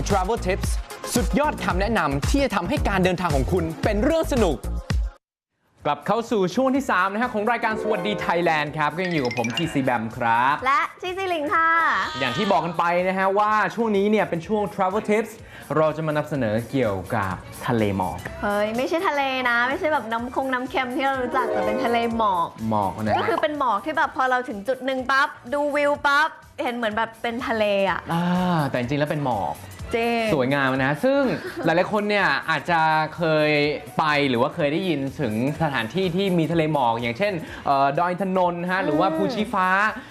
ช่วง Travel Tips สุดยอดคำแนะนำที่จะทำให้การเดินทางของคุณเป็นเรื่องสนุก กลับเข้าสู่ช่วงที่ 3 นะฮะของรายการสวัสดีไทยแลนด์ครับ ก็ยังอยู่กับผมทีซีแบมครับ และจีจีลิงค่ะ อย่างที่บอกกันไปนะฮะว่าช่วงนี้เนี่ยเป็นช่วง Travel Tips เราจะมานำเสนอเกี่ยวกับทะเลหมอก เฮ้ย ไม่ใช่ทะเลนะ ไม่ใช่แบบน้ำคงน้ำเค็มที่เรารู้จักแต่เป็นทะเลหมอก หมอกนะก็ฮะคือเป็นหมอกที่แบบพอเราถึงจุดหนึ่งปั๊บดูวิวปั๊บเห็นเหมือนแบบเป็นทะเลอะ อ่าแต่จริงๆแล้วเป็นหมอก เจงสวยงามนะ ซึ่งหลายๆคนเนี่ยอาจจะเคยไปหรือว่าเคยได้ยินถึงสถานที่ที่มีทะเลหมอกอย่างเช่นเออดอยอินทนนท์ฮะหรือว่าภูชีฟ้า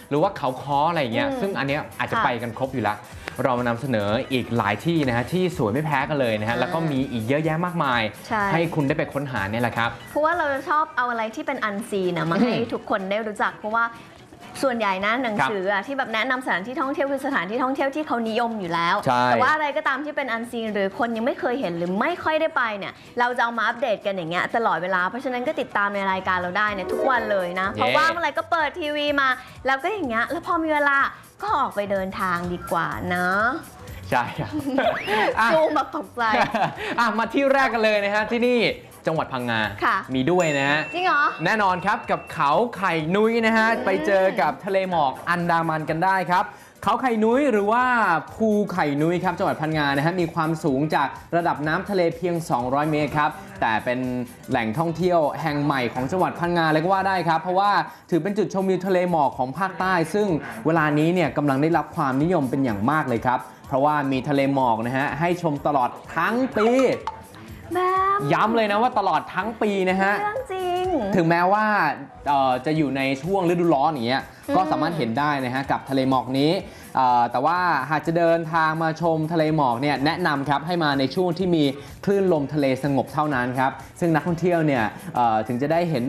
หรือว่าเขาค้ออะไรอย่างเงี้ยอืมซึ่งอันเนี้ยอาจจะค่ะไปกันครบอยู่แล้ว เรามานำเสนออีกหลายที่นะฮะที่สวยไม่แพ้กันเลยนะฮะอ่าแล้วก็มีอีกเยอะแยะมากมายใช่ให้คุณได้ไปค้นหาเนี่ยแหละครับ เพราะว่าเราจะชอบเอาอะไรที่เป็นอันซีนะมาให้ทุกคนได้รู้จัก เพราะว่า ส่วนใหญ่นะหนังสืออะที่แบบแนะนำสถานที่ท่องเที่ยวคือสถานที่ท่องเที่ยวที่เขานิยมอยู่แล้ว ใช่ แต่ว่าอะไรก็ตามที่เป็นอันซีนหรือคนยังไม่เคยเห็นหรือไม่ค่อยได้ไปเนี่ย เราจะเอามาอัปเดตกันอย่างเงี้ยตลอดเวลา เพราะฉะนั้นก็ติดตามในรายการเราได้เนี่ยทุกวันเลยนะ เพราะว่าเมื่อไหร่ก็เปิดทีวีมา แล้วก็อย่างเงี้ย แล้วพอมีเวลาก็ออกไปเดินทางดีกว่านะใช่ครับอะซูมแบบตกใจ อะมาที่แรกกันเลยนะฮะที่นี่ จังหวัดพังงา ค่ะ มีด้วยนะฮะ จริงเหรอ แน่นอนครับกับเขาไข่นุ้ยนะฮะ ไปเจอกับทะเลหมอกอันดามันกันได้ครับ เขาไข่นุ้ยหรือว่าภูไข่นุ้ยครับจังหวัดพังงานะฮะมีความสูงจากระดับน้ำทะเลเพียง 200 เมตรครับ แต่เป็นแหล่งท่องเที่ยวแห่งใหม่ของจังหวัดพังงาเลยก็ว่าได้ครับ เพราะว่าถือเป็นจุดชมวิวทะเลหมอกของภาคใต้ ซึ่งเวลานี้เนี่ยกำลังได้รับความนิยมเป็นอย่างมากเลยครับ เพราะว่ามีทะเลหมอกนะฮะให้ชมตลอดทั้งปี แบบย้ำเลยนะว่าตลอดทั้งปีนะฮะ เรื่องจริง ถึงแม้ว่าเอ่อจะอยู่ในช่วงฤดูร้อนอย่างเงี้ยอืม ก็สามารถเห็นได้นะฮะกับทะเลหมอกนี้เอ่อแต่ว่าหากจะเดินทางมาชมทะเลหมอกเนี่ยแนะนำครับให้มาในช่วงที่มีคลื่นลมทะเลสงบเท่านั้นครับซึ่งนักท่องเที่ยวเนี่ยเอ่อถึงจะได้เห็น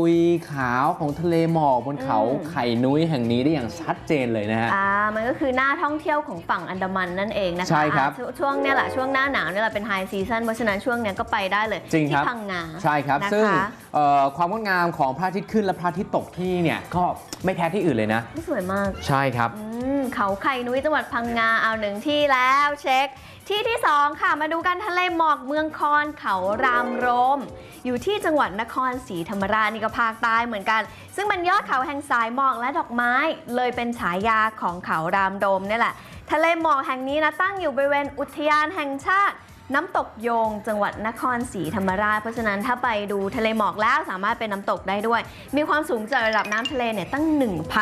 ปุยขาวของทะเลหมอกบนเขาอืมไข่นุ้ยแห่งนี้ได้อย่างชัดเจนเลยนะฮะอ่ามันก็คือหน้าท่องเที่ยวของฝั่งอันดามันนั่นเองนะคะใช่ครับอ่าชช่วงเนี้ยแหละช่วงหน้าหนาวเนี่ยแหละเป็นไฮซีซันเพราะฉะนั้นช่วงเนี้ยก็ไปได้เลยจริงครับที่พังงาใช่ครับนะคะซึ่งเอ่อความงดงามของพระอาทิตย์ขึ้นและพระอาทิตย์ตกที่นี่เนี่ยก็ไม่แพ้ที่อื่นเลยนะ สวยมาก ใช่ครับ อืมเขาไข่นุ้ยจังหวัดพังงาเอาหนึ่งที่แล้วเช็ค ที่ที่สองค่ะมาดูกันทะเลหมอกเมืองคอนเขารามโรม อยู่ที่จังหวัดนครศรีธรรมราชนี่ก็ภาคใต้เหมือนกัน ซึ่งเป็นยอดเขาแห่งสายหมอกและดอกไม้ เลยเป็นฉายาของเขารามโดมนี่แหละ ทะเลหมอกแห่งนี้นะตั้งอยู่บริเวณอุทยานแห่งชาติ น้ำตกโยงจังหวัดนครศรีธรรมราช เพราะฉะนั้นถ้าไปดูทะเลหมอกแล้วสามารถเป็นน้ำตกได้ด้วย มีความสูงจากระดับน้ำทะเลเนี่ยตั้ง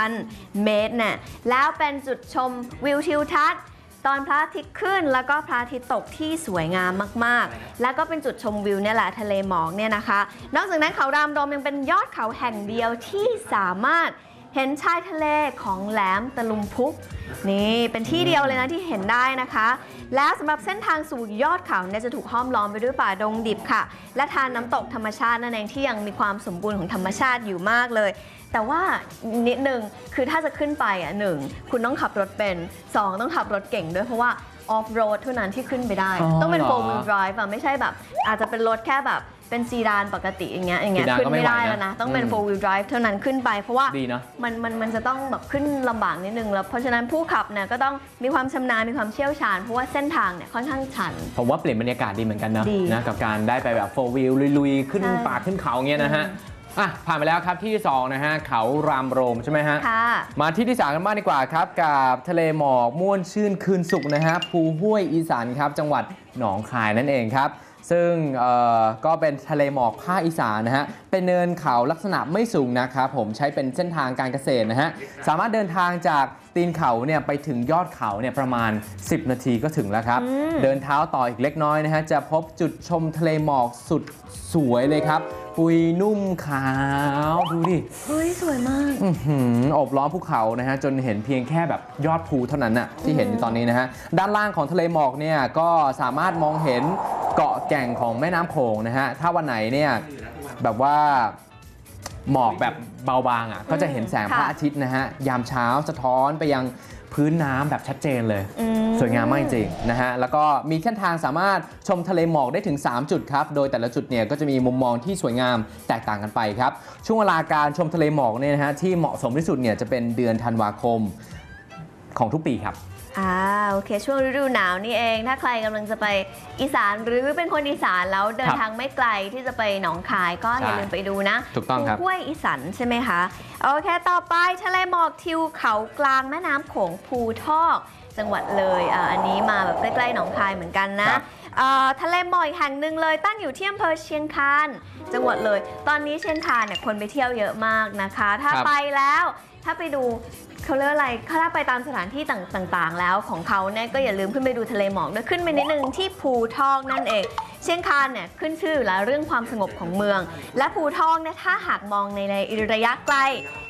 1,000 เมตรเนี่ยแล้วเป็นจุดชมวิวทิวทัศน์ตอนพระอาทิตย์ขึ้นแล้วก็พระอาทิตย์ตกที่สวยงามมากๆ แล้วก็เป็นจุดชมวิวเนี่ยแหละทะเลหมอกเนี่ยนะคะ นอกจากนั้นเขารามโดมยังเป็นยอดเขาแห่งเดียวที่สามารถ เห็นชายทะเลของแหลมตะลุมพุก นี่เป็นที่เดียวเลยนะที่เห็นได้นะคะ แล้วสำหรับเส้นทางสู่ยอดเขาเนี่ยจะถูกห้อมล้อมไปด้วยป่าดงดิบค่ะ และทานน้ำตกธรรมชาตินั่นเองที่ยังมีความสมบูรณ์ของธรรมชาติอยู่มากเลย แต่ว่านิดนึงคือถ้าจะขึ้นไปอะหนึ่งคุณต้องขับรถเป็นสองต้องขับรถเก่งด้วยเพราะว่าออฟโรดเท่านั้นที่ขึ้นไปได้อ๋อต้องเป็นเหรอ four wheel drive อะไม่ใช่แบบ อาจจะเป็นรถแค่แบบ เป็นซีดานปกติอย่างเงี้ยอย่างเงี้ยซีดานขึ้ก็นไม่ไม่ได้ไหวนะแล้วนะ ต้องเป็น อืม four wheel drive เท่านั้นขึ้นไป เพราะว่าดีเนาะมันมันมันจะต้องแบบขึ้นลำบากนิดนึงแล้วเพราะฉะนั้นผู้ขับเนี่ยก็ต้องมีความชำนาญมีความเชี่ยวชาญ เพราะว่าเส้นทางเนี่ยค่อนข้างชัน ผมว่าเปลี่ยนบรรยากาศดีเหมือนกันนะดีนะกับการได้ไปแบบโฟวิลลุย ๆ ขึ้นใช่ป่าขึ้นเขาเงี้ยนะฮะอืมอะผ่านไปแล้วครับที่ที่สองนะฮะเขารามโรมใช่ไหมฮะ ค่ะ มาที่ที่สามกันบ้างดีกว่าครับ กับทะเลหมอกม่วนชื่นคืนสุขนะฮะภูห้วยอีสานครับ จังหวัดหนองคายนั่นเองครับ ซึ่งเอ่อก็เป็นทะเลหมอกภาคอีสานนะฮะ เป็นเนินเขาลักษณะไม่สูงนะครับผมใช้เป็นเส้นทางการเกษตรนะฮะ สามารถเดินทางจากตีนเขาเนี่ยไปถึงยอดเขาเนี่ยประมาณ 10 นาทีก็ถึงแล้วครับอืมเดินเท้าต่ออีกเล็กน้อยนะฮะ จะพบจุดชมทะเลหมอกสุดสวยเลยครับปุยนุ่มขาว ดูดิ เฮ้ย สวยมาก อื้อหือโอบล้อมภูเขานะฮะจนเห็นเพียงแค่แบบยอดภูเท่านั้นน่ะที่เห็นอยู่ตอนนี้นะฮะด้านล่างของทะเลหมอกเนี่ยก็สามารถมองเห็นเกาะแก่งของแม่น้ำโขงนะฮะถ้าวันไหนเนี่ยแบบว่าหมอกแบบเบาบางอะก็จะเห็นแสงพระค่ะอาทิตย์นะฮะยามเช้าสะท้อนไปยัง พื้นน้ำแบบชัดเจนเลยอืมสวยงามมากจริงๆนะฮะแล้วก็มีเส้นทางสามารถชมทะเลหมอกได้ถึง 3 จุดครับ โดยแต่ละจุดเนี่ยก็จะมีมุมมองที่สวยงามแตกต่างกันไปครับ ช่วงเวลาการชมทะเลหมอกเนี่ยนะฮะที่เหมาะสมที่สุดเนี่ยจะเป็นเดือนธันวาคมของทุกปีครับ อ่าโอเค ช่วงฤดูหนาวนี่เอง ถ้าใครกำลังจะไปอีสานหรือเป็นคนอีสานแล้วเดินครับทางไม่ไกลที่จะไปหนองคายก็อย่าใช่ลืมไปดูนะถูกต้องครับภูห้วยอีสันใช่ไหมคะโอเค ต่อไปทะเลหมอกทิวเขากลางแม่น้ำโขงภูทอกจังหวัดเลยอ่าอันนี้มาแบบใกล้ๆหนองคายเหมือนกันนะครับเอ่อทะเลหมอกอีกแห่งหนึ่งเลยตั้งอยู่ที่อำเภอเชียงคานจังหวัดเลย ตอนนี้เชียงคานเนี่ยคนไปเที่ยวเยอะมากนะคะ ถ้าครับไปแล้วถ้าไปดู เขาเรียกอะไรถ้าไปตามสถานที่ต่างๆ แล้วของเขาเนี่ยก็อย่าลืมขึ้นไปดูทะเลหมอกด้วยขึ้นไปนิดนึงที่ภูทอกนั่นเอง เชียงคานเนี่ยขึ้นชื่อแล้วเรื่องความสงบของเมือง และภูทอกเนี่ยถ้าหากมองในระยะไกล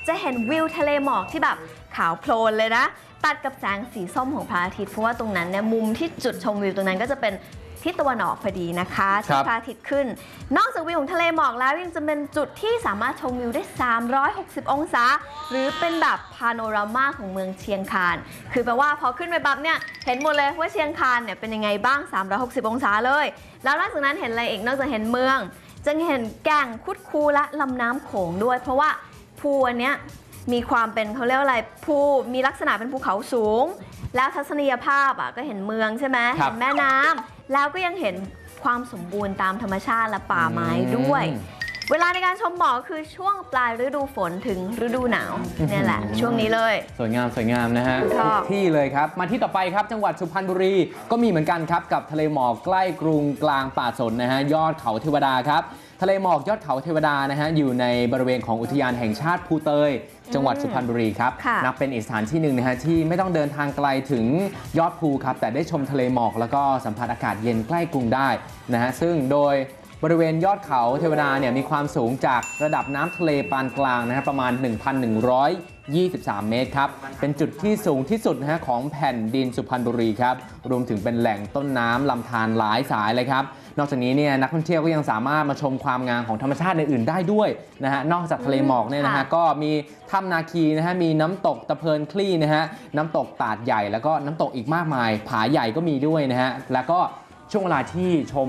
จะเห็นวิวทะเลหมอกที่แบบ ขาวโพลนเลยนะ ตัดกับแสงสีส้มของพระอาทิตย์เพราะว่าตรงนั้นเนี่ยมุมที่จุดชมวิวตรงนั้นก็จะเป็นทิศตะวันออกพอดีนะคะครัที่บพระอาทิตย์ขึ้น นอกจากวิวของทะเลหมอกแล้วยังจะเป็นจุดที่สามารถชมวิวได้ 360 องศา หรือเป็นแบบพาโนรามาของเมืองเชียงคาน คือแปลว่าพอขึ้นไปปั๊บเนี่ยเห็นหมดเลยว่าเชียงคานเนี่ยเป็นยังไงบ้าง 360 องศาเลย แล้วนอกจากนั้นเห็นอะไรอีกนอกจากเห็นเมืองจะเห็นแก่งคุดคูและลำน้ำโขงด้วย เพราะว่าภูอันเนี้ย มีความเป็นเขาเรียกว่าอะไรภูมีลักษณะเป็นภูเขาสูง แล้วทัศนียภาพอะก็เห็นเมืองใช่ไหมครัเห็บนแม่น้ำแล้วก็ยังเห็นความสมบูรณ์ตามธรรมชาติและป่าไม้ด้วย อืม เวลาในการชมหมอกคือช่วงปลายฤดูฝนถึงฤดูหนาวเนี่ยแหละ ช่วงนี้เลย สวยงามสวยงามนะฮะชอบทุกที่เลยครับ มาที่ต่อไปครับจังหวัดสุพรรณบุรี ก็มีเหมือนกันครับกับทะเลหมอกใกล้กรุงกลางป่าสนนะฮะยอดเขาเทวดาครับทะเลหมอกยอดเขาเทวดานะฮะอยู่ในบริเวณของอุทยานแห่งชาติภูเตย จังหวัดสุพรรณบุรีครับค่ะนับเป็นอีกสถานที่หนึ่งนะฮะที่ไม่ต้องเดินทางไกลถึงยอดภูครับแต่ได้ชมทะเลหมอกแล้วก็สัมผัสอากาศเย็นใกล้กรุงได้นะฮะซึ่งโดย บริเวณยอดเขาเทวดาเนี่ยมีความสูงจากระดับน้ำทะเลปานกลางนะฮะประมาณ 1,123 เมตรครับ เป็นจุดที่สูงที่สุดนะฮะของแผ่นดินสุพรรณบุรีครับ รวมถึงเป็นแหล่งต้นน้ำลำธารหลายสายเลยครับ นอกจากนี้เนี่ยนักท่องเที่ยวก็ยังสามารถมาชมความงามของธรรมชาติอื่นๆได้ด้วยนะฮะ นอกจากทะเลหมอกเนี่ยนะฮะค่ะก็มีถ้ำนาคีนะฮะ มีน้ำตกตะเพินคลี่นะฮะ น้ำตกตาดใหญ่แล้วก็น้ำตกอีกมากมาย ผาใหญ่ก็มีด้วยนะฮะ แล้วก็ช่วงเวลาที่ชม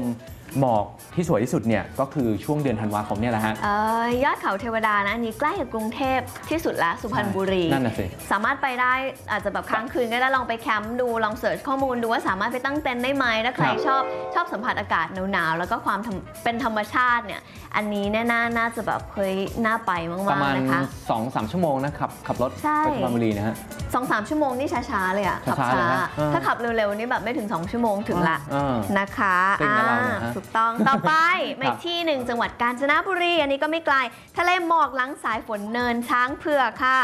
หมอก ที่สวยที่สุดเนี่ยก็คือช่วงเดือนธันวาคมเนี่ยแหละฮะ เอ่อยอดเขาเทวดานะอันนี้ใกล้กับกรุงเทพที่สุดแล้วสุพรรณบุรี นั่นน่ะสิ สามารถไปได้อาจจะแบบค้างคืนก็ได้ลองไปแคมป์ดูลองเสิร์ชข้อมูลดูว่าสามารถไปตั้งเต็นท์ได้ไหมถ้าใครครับ ชอบชอบสัมผัสอากาศหนาวๆแล้วก็ความธรรมเป็นธรรมชาติเนี่ยอันนี้เนี่ยน่าน่าจะแบบเฮ้ยน่าไปมาประกมาณ ๆนะคะ 2-3 ชั่วโมงนะครับขับรถใช่ ไปสุพรรณบุรีนะฮะ สองสามชั่วโมงนี่ช้าๆเลยอะขับช้าๆช้าเลยนะเออถ้าขับเร็วๆนี่แบบไม่ถึง 2 ชั่วโมงถึงละเออนะคะ เป็นกับเราเนี่ยฮะ ถูกต้อง ต่อไปครัมาบอีกที่หนึ่งจังหวัดกาญจนบุรี อันนี้ก็ไม่ไกล ทะเลหมอกหลังสายฝนเนินช้างเผือกค่ะ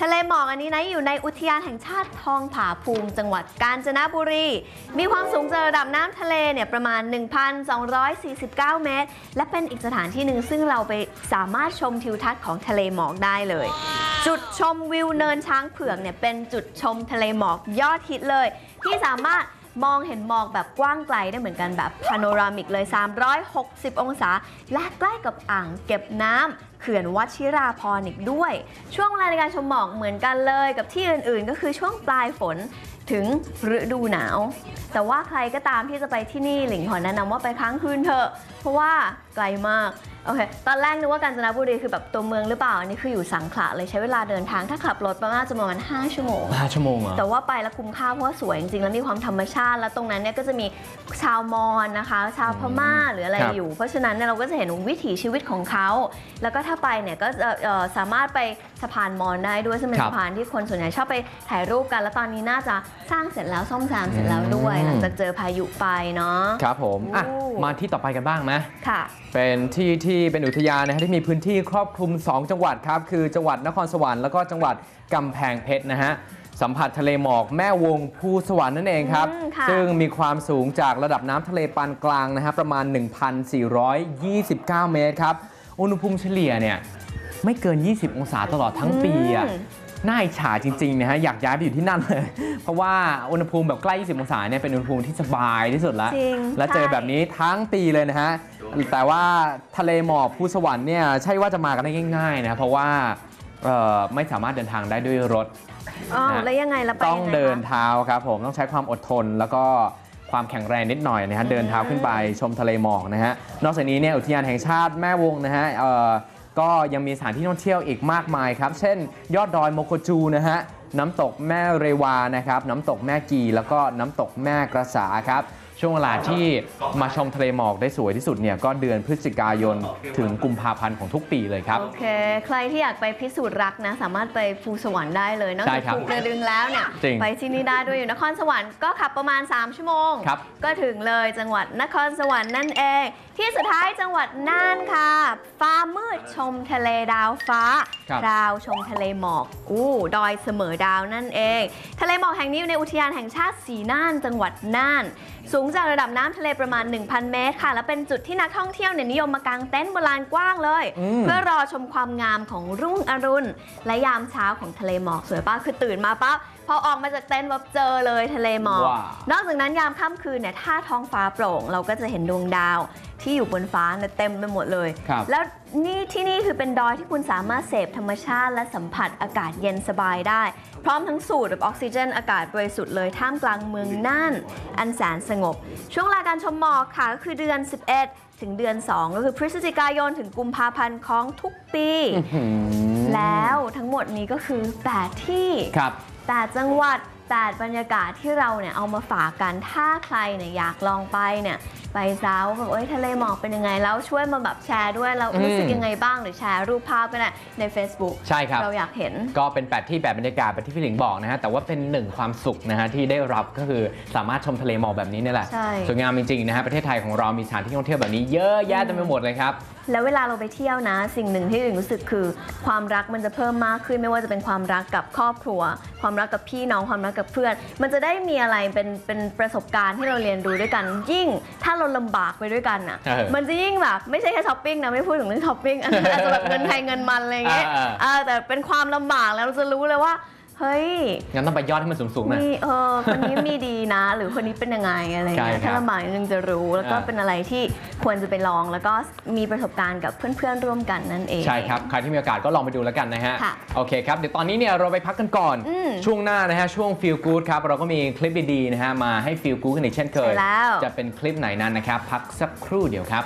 ทะเลหมอกอันนี้นะอยู่ในอุทยานแห่งชาติทองผาภูมิ จังหวัดกาญจนบุรี มีความสูงจากระดับน้ำทะเลเนี่ยประมาณ 1,249 เมตร และเป็นอีกสถานที่หนึ่งซึ่งเราไปสามารถชมทิวทัศน์ของทะเลหมอกได้เลยจุดชมวิวเนินช้างเผือกเนี่ยเป็นจุดชมทะเลหมอกยอดฮิตเลย ที่สามารถ มองเห็นหมอกแบบกว้างไกลได้เหมือนกันแบบพาโนรามิกเลย 360 องศา และใกล้กับอ่างเก็บน้ำเขื่อนวัชิราพรอีกด้วย ช่วงเวลาในการชมหมอกเหมือนกันเลยกับที่อื่นๆ ก็คือช่วงปลายฝนถึงฤดูหนาว แต่ว่าใครก็ตามที่จะไปที่นี่หลิงขอแนะนำว่าไปค้างคืนเถอะ เพราะว่าไกลมากโอเค ตอนแรกนึกว่ากาญจนบุรีคือแบบตัวเมืองหรือเปล่า อันนี้คืออยู่สังขละเลยใช้เวลาเดินทาง ถ้าขับรถประมาณจะประมาณ5ชั่วโมง5ชั่วโมงเหรอ แต่ว่าไปแล้วคุ้มค่าเพราะว่าสวยจริงๆ แล้วมีความธรรมชาติ แล้วตรงนั้นเนี่ยก็จะมีชาวมอญนะคะ ชาวพม่าหรืออะไรครับ อยู่ เพราะฉะนั้นเนี่ยเราก็จะเห็นวิถีชีวิตของเขา แล้วก็ถ้าไปเนี่ยก็จะเอ่อสามารถไปสะพานมอญได้ด้วยซึ่งเป็นครับ สะพานที่คนส่วนใหญ่ชอบไปถ่ายรูปกัน แล้วตอนนี้น่าจะสร้างเสร็จแล้วซ่อมแซมเสร็จแล้วด้วยอืมหลังจากเจอพายุไปเนาะ ครับผมอะโอ้ มาที่ต่อไปกันบ้างไหมค่ะ เป็นที่ที่เป็นอุทยานนะฮะที่มีพื้นที่ครอบคลุม 2 จังหวัดครับ คือจังหวัดนครสวรรค์แล้วก็จังหวัดกำแพงเพชรนะฮะสัมผัสทะเลหมอกแม่วงภูสวรรค์นั่นเองครับ อืมค่ะ ซึ่งมีความสูงจากระดับน้ำทะเลปานกลางนะฮะประมาณ 1,429 เมตรครับ อุณหภูมิเฉลี่ยเนี่ยไม่เกิน 20 องศาตลอดทั้งปีอะอืม น่าอิจฉาจริงๆนะฮะอยากย้ายไปอยู่ที่นั่นเลย เพราะว่าอุณหภูมิแบบใกล้ 20 องศาเนี่ยเป็นอุณหภูมิที่สบายที่สุดแล้ว จริงและเจอใช่ แบบนี้ทั้งปีเลยนะฮะ แต่ว่าทะเลหมอกภูสวรรค์เนี่ยใช่ว่าจะมากันได้ง่ายๆนะเพราะว่าเอ่อไม่สามารถเดินทางได้ด้วยรถ อ๋อนะ แล้วยังไงล่ะไปต้องยังไงคะ เดินเท้าครับผมต้องใช้ความอดทนแล้วก็ความแข็งแรงนิดหน่อยนะฮะเดินเท้าขึ้นไปชมทะเลหมอกนะฮะนอกจากนี้เนี่ยอุทยานแห่งชาติแม่วงนะฮะเอ่อ ก็ยังมีสถานที่ท่องเที่ยวอีกมากมายครับ เช่น ยอดดอยโมโคจูนะฮะน้ำตกแม่เรวานะครับ น้ำตกแม่กี แล้วก็น้ำตกแม่กระสาครับ ช่วงเวลาที่มาชมทะเลหมอกได้สวยที่สุดเนี่ยก็เดือนพฤศจิกายนถึงกุมภาพันธ์ของทุกปีเลยครับ โอเค ใครที่อยากไปพิสูจน์รักนะ สามารถไปภูสวรรค์ได้เลยนอกใช่จากครับภูกระดึงแล้วเนี่ยจริงไปที่นี่ได้ด้วยอยู่นครสวรรค์ก็ขับประมาณ 3 ชั่วโมงครับก็ถึงเลยจังหวัดนครสวรรค์นั่นเอง ที่สุดท้ายจังหวัดน่านค่ะ ฟ้ามืดชมทะเลดาวฟ้าครับดาวชมทะเลหมอกอู้ดอยเสมอดาวนั่นเอง ทะเลหมอกแห่งนี้อยู่ในอุทยานแห่งชาติสีน่านจังหวัดน่านสูงจากระดับน้ำทะเลประมาณ 1,000 เมตรค่ะ และเป็นจุดที่นักท่องเที่ยวเนี่ยนิยมมากางเต็นท์บนลานกว้างเลยอืมเพื่อรอชมความงามของรุ่งอรุณ และยามเช้าของทะเลหมอกสวยป้าคือตื่นมาปั๊บพอออกมาจากเต็นท์ปั๊บเจอเลยทะเลหมอก ว้าว นอกจากนั้นยามค่ำคืนเนี่ยถ้าท้องฟ้าโปร่ง เราก็จะเห็นดวงดาวที่อยู่บนฟ้าเนี่ยเต็มไปหมดเลย ครับ แล้วนี่ที่นี่คือเป็นดอยที่คุณสามารถเสพธรรมชาติและสัมผัสอากาศเย็นสบายได้ พร้อมทั้งสูดแบบออกซิเจน อากาศบริสุทธิ์เลยท่ามกลางเมืองน่าน อันแสนสงบ ช่วงเวลาการชมหมอกค่ะก็คือเดือน 11 ถึงเดือน 2 ก็คือพฤศจิกายนถึงกุมภาพันธ์ของทุกปีหืมแล้วทั้งหมดนี้ก็คือ 8 ที่ ครับ 8จังหวัด8บรรยากาศที่เราเนี่ยเอามาฝากกัน ถ้าใครเนี่ยอยากลองไปเนี่ยไปซาวแบบเอ้ยทะเลหมอกเป็นยังไง แล้วช่วยมาแบบแชร์ด้วยเราอืมรู้สึกยังไงบ้างหรือแชร์รูปภาพก็ได้ใน Facebook ใช่ครับ เราอยากเห็นก็เป็น8ที่8บรรยากาศแบบที่พี่หลิงบอกนะฮะแต่ว่าเป็นหนึ่งความสุขนะฮะที่ได้รับก็คือสามารถชมทะเลหมอกแบบนี้นี่แหละใช่สวยงามจริงๆนะฮะประเทศไทยของเรามีสถานที่ท่องเที่ยวแบบนี้เยอะแยะเต็มไปหมดเลยครับแล้วเวลาเราไปเที่ยวนะ สิ่งหนึ่งที่หลิงรู้สึกคือ ความรักมันจะเพิ่มมากขึ้น ไม่ว่าจะเป็นความรักกับครอบครัว ความรักกับพี่น้องความรักกับเพื่อน มันจะได้มีอะไรเป็นเป็นประสบการณ์ที่เราเรียนรู้ด้วยกัน ยิ่งถ้าเราลำบากไปด้วยกันอะเออมันจะยิ่งแบบไม่ใช่แค่ช้อปปิ้งนะไม่พูดถึงเรื่องช้อปปิ้งอันนั้นอาจจะแบบเงินไทยเงินมันอะไรอย่างเงี้ยอ่าเออแต่เป็นความลำบากแล้วเราจะรู้เลยว่า เฮ้ย งั้นต้องไปยอดให้มันสูงๆนะมีเออคนนี้มีดีนะ หรือคนนี้เป็นยังไงอะไรเงี้ยใช่ครับถ้าลำบากนิดนึงจะรู้ แล้วก็อ่า เป็นอะไรที่ควรจะไปลอง แล้วก็มีประสบการณ์กับเพื่อนๆร่วมกันนั่นเอง ใช่ครับ ใครที่มีโอกาสก็ลองไปดูแล้วกันนะฮะ ค่ะโอเคครับ เดี๋ยวตอนนี้เนี่ยเราไปพักกันก่อน อืมช่วงหน้านะฮะ ช่วง Feel Good ครับ เราก็มีคลิปดีๆนะฮะ มาให้ Feel Good กันอีกเช่นเคย ใช่แล้ว จะเป็นคลิปไหนนั้นนะครับ พักสักครู่เดียวครับ